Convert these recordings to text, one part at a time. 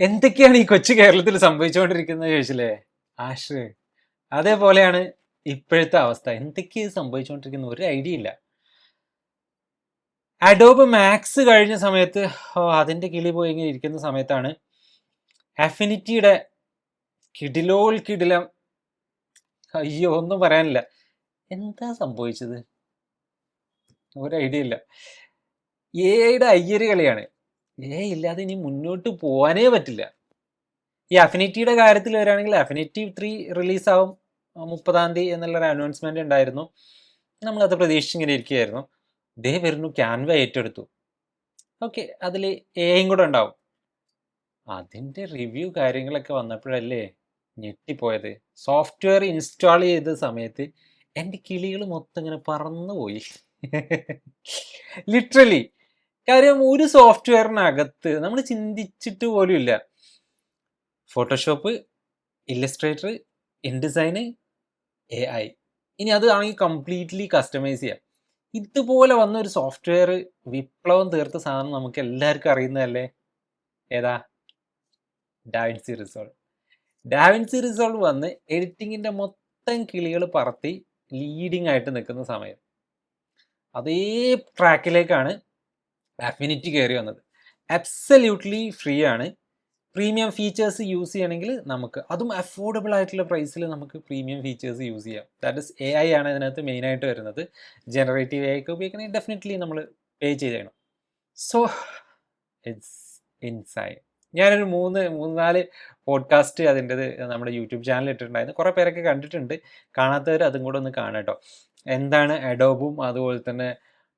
എന്തൊക്കെയാണ് ഈ കൊച്ചു കേരളത്തിൽ സംഭവിച്ചുകൊണ്ടിരിക്കുന്നത് ചോദിച്ചില്ലേ ആഷ് അതേപോലെയാണ് ഇപ്പോഴത്തെ അവസ്ഥ. എന്തൊക്കെയാണ് സംഭവിച്ചുകൊണ്ടിരിക്കുന്നത് ഒരു ഐഡിയ ഇല്ല. അഡോബ് മാക്സ് കഴിഞ്ഞ സമയത്ത് ഓ, അതിന്റെ കിളി പോയി ഇങ്ങനെ ഇരിക്കുന്ന സമയത്താണ് അഫിനിറ്റിയുടെ കിടിലോൾ കിടിലം. അയ്യോ ഒന്നും പറയാനില്ല. എന്താ സംഭവിച്ചത്? ഒരു ഐഡിയ ഇല്ല. എയുടെ അയ്യര് കളിയാണ്. എ ഇല്ലാതെ ഇനി മുന്നോട്ട് പോകാനേ പറ്റില്ല. ഈ അഫിനിറ്റിയുടെ കാര്യത്തിൽ വരികയാണെങ്കിൽ അഫിനിറ്റി ത്രീ റിലീസാവും മുപ്പതാം തീയതി എന്നുള്ളൊരു അനൗൺസ്മെന്റ് ഉണ്ടായിരുന്നു. നമ്മളത് പ്രതീക്ഷിച്ചിങ്ങനെ ഇരിക്കുകയായിരുന്നു. ദേ വരുന്നു ക്യാൻവ ഏറ്റെടുത്തു. ഓക്കെ അതിൽ എയും കൂടെ ഉണ്ടാവും. അതിന്റെ റിവ്യൂ കാര്യങ്ങളൊക്കെ വന്നപ്പോഴല്ലേ ഞെട്ടിപ്പോയത്. സോഫ്റ്റ്വെയർ ഇൻസ്റ്റാൾ ചെയ്ത സമയത്ത് എന്റെ കിളികൾ മൊത്തം ഇങ്ങനെ പറന്നുപോയി. ലിറ്ററലി കാര്യം ഒരു സോഫ്റ്റ്വെയറിനകത്ത് നമ്മൾ ചിന്തിച്ചിട്ട് പോലും ഇല്ല ഫോട്ടോഷോപ്പ് ഇല്ലസ്ട്രേറ്റർ ഇൻഡിസൈന് എ ഐ ഇനി അത് ആണെങ്കിൽ കംപ്ലീറ്റ്ലി കസ്റ്റമൈസ് ചെയ്യാം. ഇതുപോലെ വന്ന ഒരു സോഫ്റ്റ്വെയർ വിപ്ലവം തീർത്ത സാധനം നമുക്ക് എല്ലാവർക്കും അറിയുന്നതല്ലേ? ഏതാ? ഡാവിൻസി റിസോൾവ് ഡാവിൻസി റിസോൾവ് വന്ന് എഡിറ്റിങ്ങിന്റെ മൊത്തം കിളികൾ പറത്തി ലീഡിങ് ആയിട്ട് നിൽക്കുന്ന സമയം. അതേ ട്രാക്കിലേക്കാണ് അഫിനിറ്റി കയറി വന്നത്. അബ്സല്യൂട്ട്ലി ഫ്രീ ആണ്. പ്രീമിയം ഫീച്ചേഴ്സ് യൂസ് ചെയ്യണമെങ്കിൽ നമുക്ക് അതും അഫോർഡബിൾ ആയിട്ടുള്ള പ്രൈസിൽ നമുക്ക് പ്രീമിയം ഫീച്ചേഴ്സ് യൂസ് ചെയ്യാം. ദാറ്റ് ഇസ് എ ഐ ആണ് ഇതിനകത്ത് മെയിനായിട്ട് വരുന്നത്. ജനറേറ്റീവ് എ ഐക്ക് ഉപയോഗിക്കണമെങ്കിൽ ഡെഫിനറ്റ്ലി നമ്മൾ പേ ചെയ്യണം സോ ഇറ്റ്സ് ഇൻസൈഡ് ഞാനൊരു മൂന്ന് മൂന്ന് നാല് പോഡ്കാസ്റ്റ് അതിന്റെത് നമ്മുടെ യൂട്യൂബ് ചാനൽ ഇട്ടിട്ടുണ്ടായിരുന്നു. കുറേ പേരൊക്കെ കണ്ടിട്ടുണ്ട്. കാണാത്തവർ അതും കൂടെ ഒന്ന് കാണാം കേട്ടോ എന്താണ് അഡോബും അതുപോലെ തന്നെ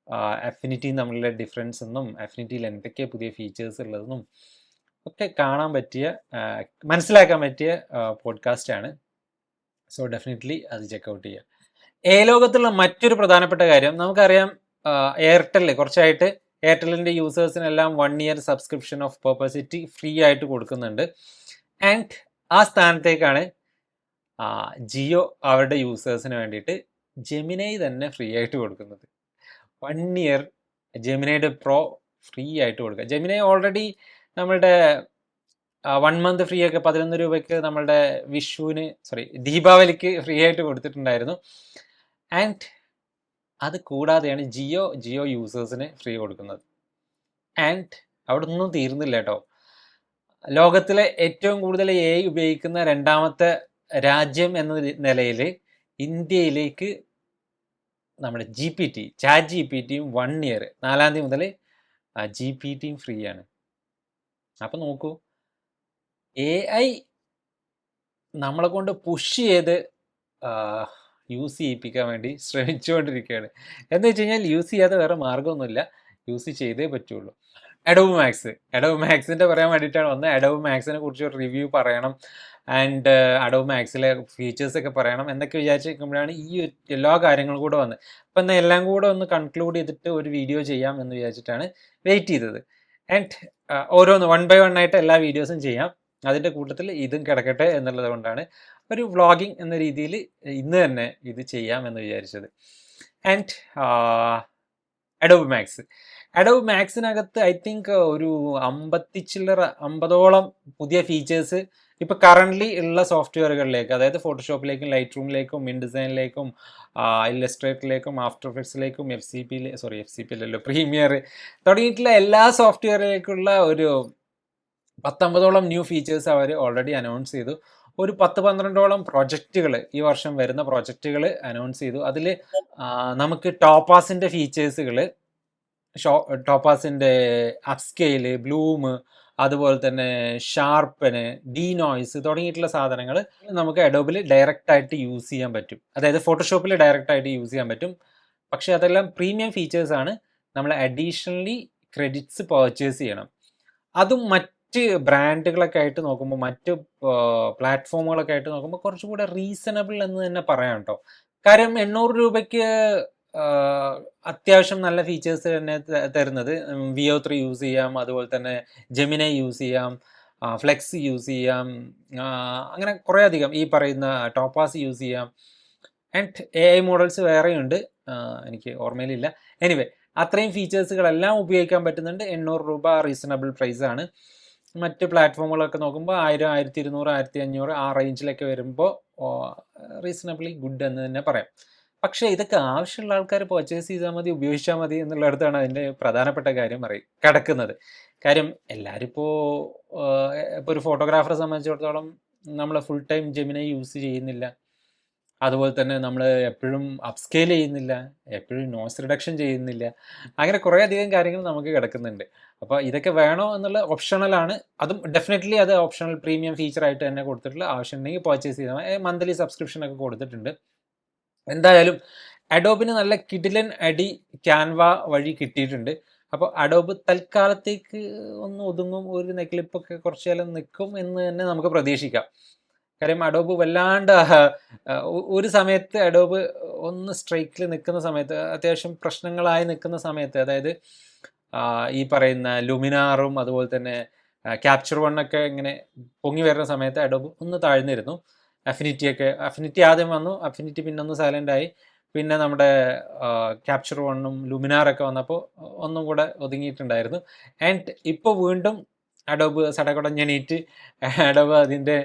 അഫിനിറ്റിയും തമ്മിലുള്ള ഡിഫറൻസ് എന്നും അഫിനിറ്റിയിൽ എന്തൊക്കെ പുതിയ ഫീച്ചേഴ്സ് ഉള്ളതെന്നും ഒക്കെ കാണാൻ പറ്റിയ മനസ്സിലാക്കാൻ പറ്റിയ പോഡ്കാസ്റ്റ് ആണ്. സോ ഡെഫിനറ്റ്ലി അത് ചെക്കൗട്ട് ചെയ്യുക ഏ ലോകത്തുള്ള മറ്റൊരു പ്രധാനപ്പെട്ട കാര്യം നമുക്കറിയാം എയർടെൽ കുറച്ചായിട്ട് എയർടെല്ലിന്റെ യൂസേഴ്സിനെല്ലാം one year subscription of Perplexity free ആയിട്ട് കൊടുക്കുന്നുണ്ട്. ആൻഡ് ആ സ്ഥാനത്തേക്കാണ് ജിയോ അവരുടെ യൂസേഴ്സിന് വേണ്ടിയിട്ട് ജെമിനൈ തന്നെ ഫ്രീ ആയിട്ട് കൊടുക്കുന്നത്. വൺ ഇയർ ജെമിനയുടെ പ്രോ ഫ്രീ ആയിട്ട് കൊടുക്കുക. ജെമിനൈ ഓൾറെഡി നമ്മളുടെ വൺ മന്ത് ഫ്രീ ഒക്കെ പതിനൊന്ന് രൂപയ്ക്ക് നമ്മളുടെ വിഷുവിന് സോറി ദീപാവലിക്ക് ഫ്രീ ആയിട്ട് കൊടുത്തിട്ടുണ്ടായിരുന്നു. ആൻഡ് അത് കൂടാതെയാണ് ജിയോ ജിയോ യൂസേഴ്സിന് ഫ്രീ കൊടുക്കുന്നത്. ആൻഡ് അവിടെ ഒന്നും തീർന്നില്ല കേട്ടോ. ലോകത്തിലെ ഏറ്റവും കൂടുതൽ എ ഉപയോഗിക്കുന്ന രണ്ടാമത്തെ രാജ്യം എന്ന നിലയിൽ ഇന്ത്യയിലേക്ക് നമ്മുടെ G P T chat G P ടിയും വൺ ഇയർ നാലാം തീയതി മുതൽ ജി പി ടിയും ഫ്രീ ആണ്. അപ്പം നോക്കൂ. എ ഐ നമ്മളെ കൊണ്ട് പുഷ് ചെയ്ത് യൂസ് ചെയ്യിപ്പിക്കാൻ വേണ്ടി ശ്രമിച്ചുകൊണ്ടിരിക്കുകയാണ്. എന്ന് വെച്ച് കഴിഞ്ഞാൽ യൂസ് ചെയ്യാതെ വേറെ മാർഗമൊന്നുമില്ല. യൂസ് ചെയ്തേ പറ്റുള്ളൂ. അഡോബ് മാക്സ് എഡവ് മാക്സിന്റെ പറയാൻ വേണ്ടിയിട്ടാണ് വന്നത്. എഡവ് മാക്സിനെ കുറിച്ച് ഒരു റിവ്യൂ പറയണം ആൻഡ് അഡോബ് മാക്സിലെ ഫീച്ചേഴ്സൊക്കെ പറയണം എന്നൊക്കെ വിചാരിച്ചിരിക്കുമ്പോഴാണ് ഈ എല്ലാ കാര്യങ്ങളും കൂടെ വന്നത്. അപ്പം എന്നാൽ എല്ലാം കൂടെ ഒന്ന് കൺക്ലൂഡ് ചെയ്തിട്ട് ഒരു വീഡിയോ ചെയ്യാം എന്ന് വിചാരിച്ചിട്ടാണ് വെയിറ്റ് ചെയ്തത്. ആൻഡ് ഓരോന്ന് വൺ ബൈ വൺ ആയിട്ട് എല്ലാ വീഡിയോസും ചെയ്യാം. അതിന്റെ കൂട്ടത്തിൽ ഇതും കിടക്കട്ടെ എന്നുള്ളത് കൊണ്ടാണ് ഒരു വ്ളോഗിങ് എന്ന രീതിയിൽ ഇന്ന് തന്നെ ഇത് ചെയ്യാം എന്ന് വിചാരിച്ചത്. ആൻഡ് അഡോബ് മാക്സ് അഡോബ് മാക്സിനകത്ത് ഐ തിങ്ക് ഒരു അമ്പത്തി ചില്ലറ അമ്പതോളം പുതിയ ഫീച്ചേഴ്സ് ഇപ്പൊ കറന്റ്ലി ഉള്ള സോഫ്റ്റ്വെയറുകളിലേക്ക് അതായത് ഫോട്ടോഷോപ്പിലേക്കും ലൈറ്റ് റൂമിലേക്കും ഇൻ ഡിസൈനിലേക്കും ഇല്ലസ്ട്രേറ്ററിലേക്കും after എഫക്ട്സിലേക്കും F C P sorry F C P അല്ലല്ലോ പ്രീമിയർ തുടങ്ങിയിട്ടുള്ള എല്ലാ സോഫ്റ്റ്വെയറിലേക്കുള്ള ഒരു പത്തൊമ്പതോളം ന്യൂ ഫീച്ചേഴ്സ് അവർ ഓൾറെഡി അനൗൺസ് ചെയ്തു. ഒരു പത്ത് പന്ത്രണ്ടോളം പ്രൊജക്റ്റുകൾ ഈ വർഷം വരുന്ന പ്രൊജക്റ്റുകൾ അനൗൺസ് ചെയ്തു. അതിൽ നമുക്ക് ടോപ്പാസിന്റെ ഫീച്ചേഴ്സുകൾ ഷോ ടോപ്പാസിന്റെ അപ്സ്കെയിൽ ബ്ലൂം അതുപോലെ തന്നെ ഷാർപ്പന് ഡി നോയ്സ് തുടങ്ങിയിട്ടുള്ള സാധനങ്ങൾ നമുക്ക് അഡോബിൽ ഡയറക്റ്റ് ആയിട്ട് യൂസ് ചെയ്യാൻ പറ്റും. അതായത് ഫോട്ടോഷോപ്പിൽ ഡയറക്റ്റ് ആയിട്ട് യൂസ് ചെയ്യാൻ പറ്റും. പക്ഷേ അതെല്ലാം പ്രീമിയം ഫീച്ചേഴ്സ് ആണ് നമ്മൾ അഡീഷണലി ക്രെഡിറ്റ്സ് പർച്ചേസ് ചെയ്യണം. അതും മറ്റ് ബ്രാൻഡുകളൊക്കെ ആയിട്ട് നോക്കുമ്പോൾ മറ്റ് പ്ലാറ്റ്ഫോമുകളൊക്കെ ആയിട്ട് നോക്കുമ്പോൾ കുറച്ചും കൂടെ റീസണബിൾ എന്ന് തന്നെ പറയാം കേട്ടോ. കാര്യം എണ്ണൂറ് രൂപയ്ക്ക് അത്യാവശ്യം നല്ല ഫീച്ചേഴ്സ് തന്നെ തരുന്നത്. വി ഒ ത്രീ യൂസ് ചെയ്യാം. അതുപോലെ തന്നെ ജെമിനെ യൂസ് ചെയ്യാം. ഫ്ലെക്സ് യൂസ് ചെയ്യാം. അങ്ങനെ കുറേ അധികം ഈ പറയുന്ന ടോപ്പാസ് യൂസ് ചെയ്യാം. ആൻഡ് എ ഐ മോഡൽസ് വേറെയുണ്ട് എനിക്ക് ഓർമ്മയിലില്ല. എനിവേ അത്രയും ഫീച്ചേഴ്സുകളെല്ലാം ഉപയോഗിക്കാൻ പറ്റുന്നുണ്ട്. എണ്ണൂറ് രൂപ റീസണബിൾ പ്രൈസ് ആണ്. മറ്റ് പ്ലാറ്റ്ഫോമുകളൊക്കെ നോക്കുമ്പോൾ ആയിരം ആയിരത്തി ഇരുന്നൂറ് ആയിരത്തി അഞ്ഞൂറ് ആ റേഞ്ചിലൊക്കെ വരുമ്പോൾ റീസണബിളി ഗുഡ് എന്ന് തന്നെ പറയാം. പക്ഷേ ഇതൊക്കെ ആവശ്യമുള്ള ആൾക്കാർ പർച്ചേസ് ചെയ്താൽ മതി ഉപയോഗിച്ചാൽ മതി എന്നുള്ളിടത്താണ് അതിന്റെ പ്രധാനപ്പെട്ട കാര്യം അറിയും കിടക്കുന്നത്. കാര്യം എല്ലാവരും ഇപ്പോൾ ഇപ്പോൾ ഒരു ഫോട്ടോഗ്രാഫറെ സംബന്ധിച്ചിടത്തോളം നമ്മൾ ഫുൾ ടൈം ജെമിനെ യൂസ് ചെയ്യുന്നില്ല. അതുപോലെ തന്നെ നമ്മൾ എപ്പോഴും അപ്സ്കെയിൽ ചെയ്യുന്നില്ല എപ്പോഴും നോയ്സ് റിഡക്ഷൻ ചെയ്യുന്നില്ല. അങ്ങനെ കുറേ അധികം കാര്യങ്ങൾ നമുക്ക് കിടക്കുന്നുണ്ട്. അപ്പോൾ ഇതൊക്കെ വേണോ എന്നുള്ള ഓപ്ഷണലാണ് അതും ഡെഫിനറ്റ്ലി അത് ഓപ്ഷണൽ പ്രീമിയം ഫീച്ചറായിട്ട് തന്നെ കൊടുത്തിട്ടുള്ള ആവശ്യമുണ്ടെങ്കിൽ പർച്ചേസ് ചെയ്താൽ മന്ത്ലി സബ്സ്ക്രിപ്ഷൻ ഒക്കെ കൊടുത്തിട്ടുണ്ട്. എന്തായാലും അഡോബിന് നല്ല കിടിലൻ അടി ക്യാൻവ വഴി കിട്ടിയിട്ടുണ്ട്. അപ്പോൾ അഡോബ് തൽക്കാലത്തേക്ക് ഒന്ന് ഒതുങ്ങും ഒരു നെക്ലിപ്പൊക്കെ കുറച്ചു കാലം നിൽക്കും എന്ന് തന്നെ നമുക്ക് പ്രതീക്ഷിക്കാം. കാര്യം അഡോബ് വല്ലാണ്ട് ഒരു സമയത്ത് അഡോബ് ഒന്ന് സ്ട്രൈക്കിൽ നിൽക്കുന്ന സമയത്ത് അത്യാവശ്യം പ്രശ്നങ്ങളായി നിൽക്കുന്ന സമയത്ത് അതായത് ഈ പറയുന്ന ലുമിനാറും അതുപോലെ തന്നെ ക്യാപ്ചർ വണ്ണൊക്കെ ഇങ്ങനെ പൊങ്ങി വരുന്ന സമയത്ത് അഡോബ് ഒന്ന് താഴ്ന്നിരുന്നു. അഫിനിറ്റി ഒക്കെ അഫിനിറ്റി ആദ്യം വന്നു അഫിനിറ്റി പിന്നെ ഒന്ന് സൈലന്റ് ആയി. പിന്നെ നമ്മുടെ ക്യാപ്ചർ വണ്ണും ലുമിനാറൊക്കെ വന്നപ്പോൾ ഒന്നും കൂടെ ഒതുങ്ങിയിട്ടുണ്ടായിരുന്നു. ആൻഡ് ഇപ്പോൾ വീണ്ടും അഡോബ് സടകുടഞ്ഞണീറ്റ് അഡോബ് അതിന്റെ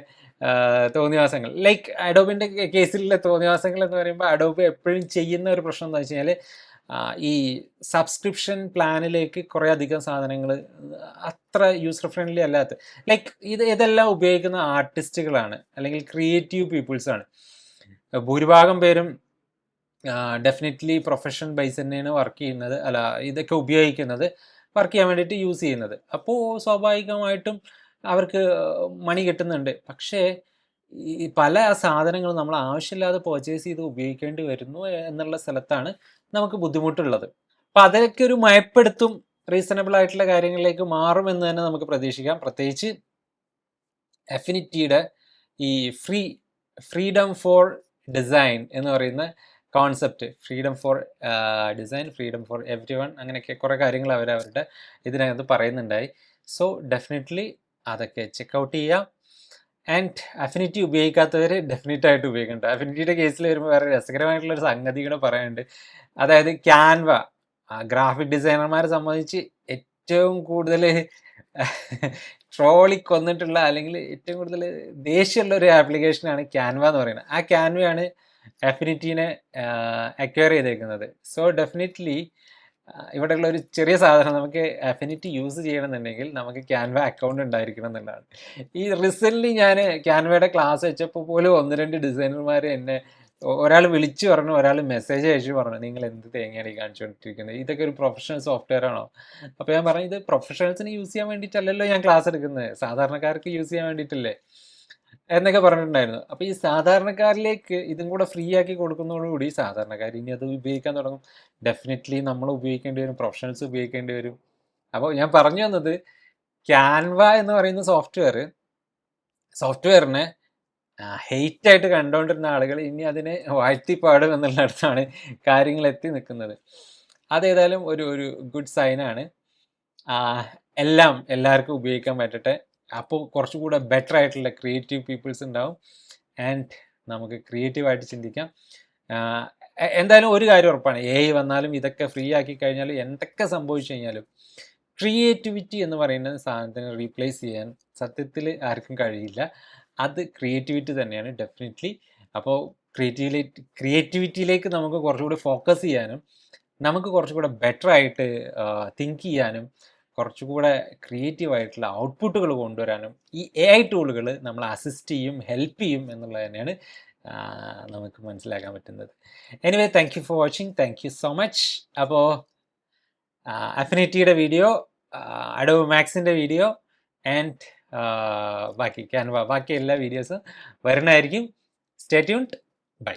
തോന്നിവാസങ്ങൾ. ലൈക്ക് അഡോബിന്റെ കേസിലെ തോന്നിവാസങ്ങൾ എന്ന് പറയുമ്പോൾ അഡോബ് എപ്പോഴും ചെയ്യുന്ന ഒരു പ്രശ്നം എന്താ വെച്ച് കഴിഞ്ഞാൽ ഈ സബ്സ്ക്രിപ്ഷൻ പ്ലാനിലേക്ക് കുറേ അധികം സാധനങ്ങൾ അത്ര യൂസർ ഫ്രണ്ട്ലി അല്ലാത്ത ലൈക്ക് ഇത് ഇതെല്ലാം ഉപയോഗിക്കുന്ന ആർട്ടിസ്റ്റുകളാണ് അല്ലെങ്കിൽ ക്രിയേറ്റീവ് പീപ്പിൾസ് ആണ് ഭൂരിഭാഗം പേരും ഡെഫിനറ്റ്ലി പ്രൊഫഷൻ ബൈസ് തന്നെയാണ് വർക്ക് ചെയ്യുന്നത് അല്ല ഇതൊക്കെ ഉപയോഗിക്കുന്നത് വർക്ക് ചെയ്യാൻ വേണ്ടിയിട്ട് യൂസ് ചെയ്യുന്നത്. അപ്പോൾ സ്വാഭാവികമായിട്ടും അവർക്ക് മണി കിട്ടുന്നുണ്ട്. പക്ഷേ ഈ പല സാധനങ്ങളും നമ്മൾ ആവശ്യമില്ലാതെ പർച്ചേസ് ചെയ്ത് ഉപയോഗിക്കേണ്ടി വരുന്നു എന്നുള്ള സ്ഥലത്താണ് നമുക്ക് ബുദ്ധിമുട്ടുള്ളത്. അപ്പം അതൊക്കെ ഒരു മയപ്പെടുത്തും റീസണബിൾ ആയിട്ടുള്ള കാര്യങ്ങളിലേക്ക് മാറും എന്ന് തന്നെ നമുക്ക് പ്രതീക്ഷിക്കാം. പ്രത്യേകിച്ച് എഫിനിറ്റിയുടെ ഈ ഫ്രീ ഫ്രീഡം ഫോർ ഡിസൈൻ എന്ന് പറയുന്ന concept freedom for design freedom for everyone അങ്ങനെയൊക്കെ കുറേ കാര്യങ്ങൾ അവർ അവരുടെ ഇതിനകത്ത് പറയുന്നുണ്ടായി. സോ ഡെഫിനറ്റ്ലി അതൊക്കെ ചെക്കൗട്ട് ചെയ്യാം. ആൻഡ് അഫിനിറ്റി ഉപയോഗിക്കാത്തവർ ഡെഫിനറ്റ് ആയിട്ട് ഉപയോഗിക്കുന്നുണ്ട്. അഫിനിറ്റിയുടെ കേസിൽ വരുമ്പോൾ വേറെ രസകരമായിട്ടുള്ള ഒരു സംഗതി കൂടെ പറയാനുണ്ട്. അതായത് ക്യാൻവ ഗ്രാഫിക് ഡിസൈനർമാരെ സംബന്ധിച്ച് ഏറ്റവും കൂടുതൽ ട്രോളി കൊന്നിട്ടുള്ള അല്ലെങ്കിൽ ഏറ്റവും കൂടുതൽ ദേഷ്യമുള്ള ഒരു ആപ്ലിക്കേഷനാണ് ക്യാൻവ എന്ന് പറയുന്നത്. ആ ക്യാൻവയാണ് അഫിനിറ്റീനെ അക്വയർ ചെയ്തേക്കുന്നത്. സോ ഡെഫിനറ്റ്ലി ഇവിടെയുള്ള ഒരു ചെറിയ സാധനം നമുക്ക് അഫിനിറ്റി യൂസ് ചെയ്യണമെന്നുണ്ടെങ്കിൽ നമുക്ക് ക്യാൻവ അക്കൗണ്ട് ഉണ്ടായിരിക്കണം എന്നുള്ളതാണ്. ഈ റീസെന്റ്ലി ഞാൻ ക്യാൻവയുടെ ക്ലാസ് വെച്ചപ്പോൾ പോലും ഒന്ന് രണ്ട് ഡിസൈനർമാർ എന്നെ ഒരാൾ വിളിച്ചു പറഞ്ഞു ഒരാൾ മെസ്സേജ് അയച്ചു പറഞ്ഞു നിങ്ങൾ എന്ത് തേങ്ങയാണ് ഈ കാണിച്ചുകൊണ്ടിരിക്കുന്നത്? ഇതൊക്കെ ഒരു പ്രൊഫഷണൽ സോഫ്റ്റ്വെയർ ആണോ? അപ്പോൾ ഞാൻ പറഞ്ഞു ഇത് പ്രൊഫഷണൽസിന് യൂസ് ചെയ്യാൻ വേണ്ടിയിട്ടല്ലല്ലോ ഞാൻ ക്ലാസ് എടുക്കുന്നത്. സാധാരണക്കാർക്ക് യൂസ് ചെയ്യാൻ വേണ്ടിയിട്ടല്ലേ? എന്നൊക്കെ പറഞ്ഞിട്ടുണ്ടായിരുന്നു. അപ്പോൾ ഈ സാധാരണക്കാരിലേക്ക് ഇതും കൂടെ ഫ്രീ ആക്കി കൊടുക്കുന്നതോടുകൂടി സാധാരണക്കാർ ഇനി അത് ഉപയോഗിക്കാൻ തുടങ്ങും. ഡെഫിനറ്റ്ലി നമ്മൾ ഉപയോഗിക്കേണ്ടി വരും പ്രൊഫഷണൽസ് ഉപയോഗിക്കേണ്ടി വരും. അപ്പോൾ ഞാൻ പറഞ്ഞു വന്നത് ക്യാൻവ എന്ന് പറയുന്ന സോഫ്റ്റ്വെയർ സോഫ്റ്റ്വെയറിനെ ഹെയ്റ്റ് ആയിട്ട് കണ്ടുകൊണ്ടിരുന്ന ആളുകൾ ഇനി അതിനെ വാഴ്ത്തിപ്പാടും എന്നുള്ളിടത്താണ് കാര്യങ്ങൾ എത്തി നിൽക്കുന്നത്. അതേതായാലും ഒരു ഒരു ഗുഡ് സൈനാണ് എല്ലാം എല്ലാവർക്കും ഉപയോഗിക്കാൻ പറ്റട്ടെ. അപ്പോൾ കുറച്ചും കൂടെ ബെറ്റർ ആയിട്ടുള്ള ക്രിയേറ്റീവ് പീപ്പിൾസ് ഉണ്ടാവും. ആൻഡ് നമുക്ക് ക്രിയേറ്റീവായിട്ട് ചിന്തിക്കാം. എന്തായാലും ഒരു കാര്യം ഉറപ്പാണ്. എ വന്നാലും ഇതൊക്കെ ഫ്രീ ആക്കി കഴിഞ്ഞാൽ എന്തൊക്കെ സംഭവിച്ചു കഴിഞ്ഞാലും ക്രിയേറ്റിവിറ്റി എന്ന് പറയുന്ന സാധനത്തിന് റീപ്ലേസ് ചെയ്യാൻ സത്യത്തിൽ ആർക്കും കഴിയില്ല. അത് ക്രിയേറ്റിവിറ്റി തന്നെയാണ് ഡെഫിനറ്റ്ലി അപ്പോൾ ക്രിയേറ്റിവിറ്റി ക്രിയേറ്റിവിറ്റിയിലേക്ക് നമുക്ക് കുറച്ചുകൂടി ഫോക്കസ് ചെയ്യാനും നമുക്ക് കുറച്ചുകൂടെ ബെറ്റർ ആയിട്ട് തിങ്ക് ചെയ്യാനും കുറച്ചുകൂടെ ക്രിയേറ്റീവ് ആയിട്ടുള്ള ഔട്ട്പുട്ടുകൾ കൊണ്ടുവരാനും ഈ എ ഐ ടൂളുകൾ നമ്മൾ അസിസ്റ്റ് ചെയ്യും ഹെൽപ്പ് ചെയ്യും എന്നുള്ളത് തന്നെയാണ് നമുക്ക് മനസ്സിലാക്കാൻ പറ്റുന്നത്. Anyway thank you for watching thank you so much അപ്പോൾ അഫിനിറ്റിയുടെ വീഡിയോ അഡോ മാക്സിന്റെ വീഡിയോ ആൻഡ് ബാക്കി ക്യാൻവ ബാക്കി എല്ലാ വീഡിയോസും വരണമായിരിക്കും സ്റ്റേ ട്യൂൺഡ് ബൈ